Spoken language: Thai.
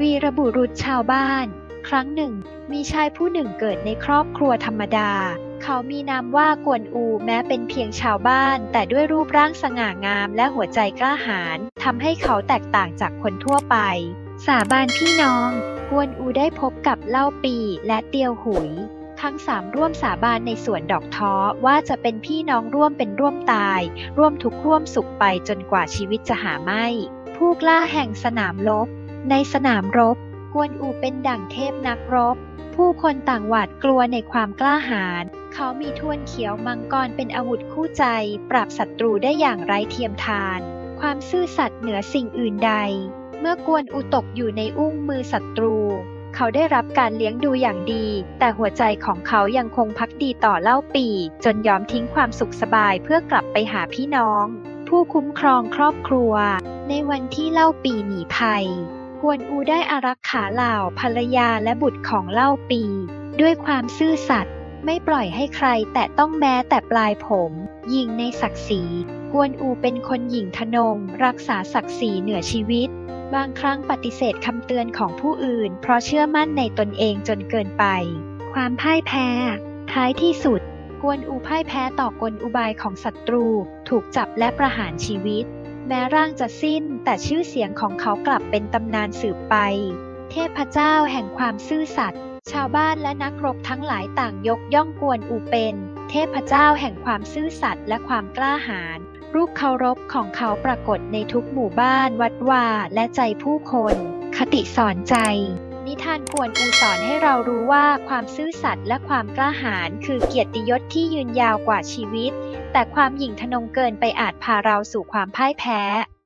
วีรบุรุษชาวบ้าน ครั้งหนึ่ง มีชายผู้หนึ่งเกิดในครอบครัวธรรมดา เขามีนามว่ากวนอูแม้เป็นเพียงชาวบ้าน แต่ด้วยรูปร่างสง่างามและหัวใจกล้าหาญทำให้เขาแตกต่างจากคนทั่วไป สาบานพี่น้อง กวนอูได้พบกับเล่าปีและเตียวหุย ทั้งสามร่วมสาบานในสวนดอกท้อว่าจะเป็นพี่น้องร่วมเป็นร่วมตาย ร่วมทุกข์ร่วมสุขไปจนกว่าชีวิตจะหาไม่ ผู้กล้าแห่งสนามรบ ในสนามรบ กวนอูเป็นดั่งเทพนักรบ ผู้คนต่างหวาดกลัวในความกล้าหาญ เขามีทวนเขียวมังกรเป็นอาวุธคู่ใจ ปราบศัตรูได้อย่างไร้เทียมทาน ความซื่อสัตย์เหนือสิ่งอื่นใด เมื่อกวนอูตกอยู่ในอุ้งมือศัตรู เขาได้รับการเลี้ยงดูอย่างดี แต่หัวใจของเขายังคงพักดีต่อเล่าปี จนยอมทิ้งความสุขสบายเพื่อกลับไปหาพี่น้องผู้คุ้มครองครอบครัว ในวันที่เล่าปีหนีภัย กวนอูได้อารักขาเหล่าภรรยาและบุตรของเล่าปี ด้วยความซื่อสัตย์ไม่ปล่อยให้ใครแตะต้องแม้แต่ปลายผม ยิงในศักดิ์ศรี กวนอูเป็นคนหยิ่งทนง รักษาศักดิ์ศรีเหนือชีวิต บางครั้งปฏิเสธคำเตือนของผู้อื่น เพราะเชื่อมั่นในตนเองจนเกินไป ความพ่ายแพ้ ท้ายที่สุด กวนอูพ่ายแพ้ต่อกลอุบายของศัตรู ถูกจับและประหารชีวิต แม้ร่างจะสิ้นแต่ชื่อเสียงของเขากลับเป็นตำนานสืบไป เทพเจ้าแห่งความซื่อสัตย์ชาวบ้านและนักรบทั้งหลายต่างยกย่องกวนอูเป็น เทพเจ้าแห่งความซื่อสัตย์และความกล้าหาญรูปเคารพของเขาปรากฏในทุกหมู่บ้านวัดวาและใจผู้คน คติสอนใจ นิทานกวนอูสอนให้เรารู้ว่าความซื่อสัตย์และความกล้าหาญคือเกียรติยศที่ยืนยาวกว่าชีวิต แต่ความหยิ่งทะนงเกินไปอาจพาเราสู่ความพ่ายแพ้